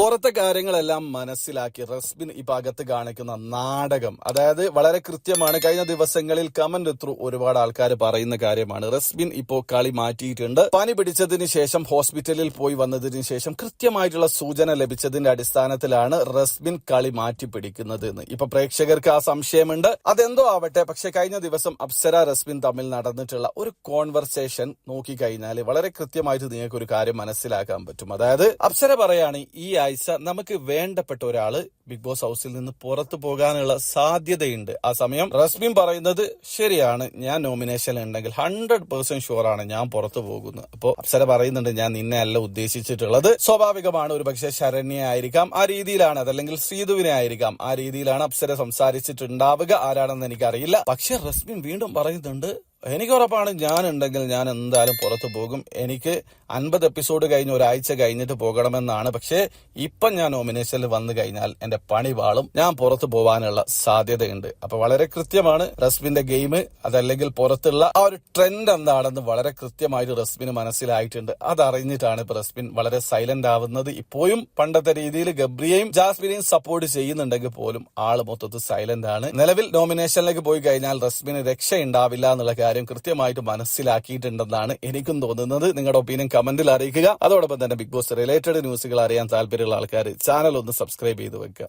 പുറത്തെ കാര്യങ്ങളെല്ലാം മനസ്സിലാക്കി റസ്ബിൻ ഈ ഭാഗത്ത് കാണിക്കുന്ന നാടകം. അതായത് വളരെ കൃത്യമാണ്. കഴിഞ്ഞ ദിവസങ്ങളിൽ കമന്റ് ത്രൂ ഒരുപാട് ആൾക്കാർ പറയുന്ന കാര്യമാണ്. റസ്ബിൻ ഇപ്പോ കളി മാറ്റിയിട്ടുണ്ട്. പനി പിടിച്ചതിന് ശേഷം ഹോസ്പിറ്റലിൽ പോയി വന്നതിന് ശേഷം കൃത്യമായിട്ടുള്ള സൂചന ലഭിച്ചതിന്റെ അടിസ്ഥാനത്തിലാണ് റസ്ബിൻ കളി മാറ്റി പിടിക്കുന്നത് എന്ന്. ഇപ്പൊ പ്രേക്ഷകർക്ക് ആ സംശയമുണ്ട്. അതെന്തോ ആവട്ടെ പക്ഷെ കഴിഞ്ഞ ദിവസം അപ്സര റസ്ബിൻ തമ്മിൽ നടന്നിട്ടുള്ള ഒരു കോൺവെർസേഷൻ നോക്കിക്കഴിഞ്ഞാൽ വളരെ കൃത്യമായിട്ട് നിങ്ങൾക്ക് ഒരു കാര്യം മനസ്സിലാക്കാൻ പറ്റും. അതായത് അപ്സര പറയാണ് ഈ ആഴ്ച നമുക്ക് വേണ്ടപ്പെട്ട ഒരാൾ ബിഗ് ബോസ് ഹൗസിൽ നിന്ന് പുറത്തു പോകാനുള്ള സാധ്യതയുണ്ട്. ആ സമയം റസ്മിൻ പറയുന്നത് ശരിയാണ് ഞാൻ നോമിനേഷൻ ഉണ്ടെങ്കിൽ ഹൺഡ്രഡ് പെർസെന്റ് ഷുവർ ആണ് ഞാൻ പുറത്തു പോകുന്നത് അപ്പോ അപ്സര പറയുന്നുണ്ട് ഞാൻ നിന്നെ അല്ല ഉദ്ദേശിച്ചിട്ടുള്ളത്. സ്വാഭാവികമാണ് ഒരു പക്ഷേ ശരണ്യ ആയിരിക്കാം ആ രീതിയിലാണ്. അതല്ലെങ്കിൽ ശ്രീധുവിനെ ആയിരിക്കാം ആ രീതിയിലാണ് അപ്സര സംസാരിച്ചിട്ടുണ്ടാവുക. ആരാണെന്ന് എനിക്കറിയില്ല. പക്ഷെ റസ്മിൻ വീണ്ടും പറയുന്നുണ്ട് എനിക്ക് ഉറപ്പാണ് ഞാൻ ഉണ്ടെങ്കിൽ ഞാൻ എന്തായാലും പുറത്തു പോകും. എനിക്ക് അൻപത് എപ്പിസോഡ് കഴിഞ്ഞ് ഒരാഴ്ച കഴിഞ്ഞിട്ട് പോകണമെന്നാണ്. പക്ഷേ ഇപ്പം ഞാൻ നോമിനേഷനിൽ വന്നു കഴിഞ്ഞാൽ എന്റെ പണി വാളും. ഞാൻ പുറത്തു പോവാനുള്ള സാധ്യതയുണ്ട്. അപ്പൊ വളരെ കൃത്യമാണ് റസ്മിന്റെ ഗെയിം. അതല്ലെങ്കിൽ പുറത്തുള്ള ആ ഒരു ട്രെൻഡ് എന്താണെന്ന് വളരെ കൃത്യമായിട്ട് റസ്മിന് മനസ്സിലായിട്ടുണ്ട്. അതറിഞ്ഞിട്ടാണ് ഇപ്പൊ റസ്മിൻ വളരെ സൈലന്റ് ആവുന്നത്. ഇപ്പോഴും പണ്ടത്തെ രീതിയിൽ ഗബ്രിയെയും ജാസ്മിനെയും സപ്പോർട്ട് ചെയ്യുന്നുണ്ടെങ്കിൽ പോലും ആൾ മൊത്തത്തിൽ സൈലന്റ് ആണ്. നിലവിൽ നോമിനേഷനിലേക്ക് പോയി കഴിഞ്ഞാൽ റസ്മിന് രക്ഷയുണ്ടാവില്ല എന്നുള്ള കാര്യം കൃത്യമായിട്ട് മനസ്സിലാക്കിയിട്ടുണ്ടെന്നാണ് എനിക്കും തോന്നുന്നത്. നിങ്ങളുടെ ഒപ്പീനിയൻ കമന്റിൽ അറിയിക്കുക. അതോടൊപ്പം തന്നെ ബിഗ് ബോസ് റിലേറ്റഡ് ന്യൂസുകൾ അറിയാൻ താല്പര്യമുള്ള ആൾക്കാർ ചാനൽ ഒന്ന് സബ്സ്ക്രൈബ് ചെയ്ത് വെക്കുക.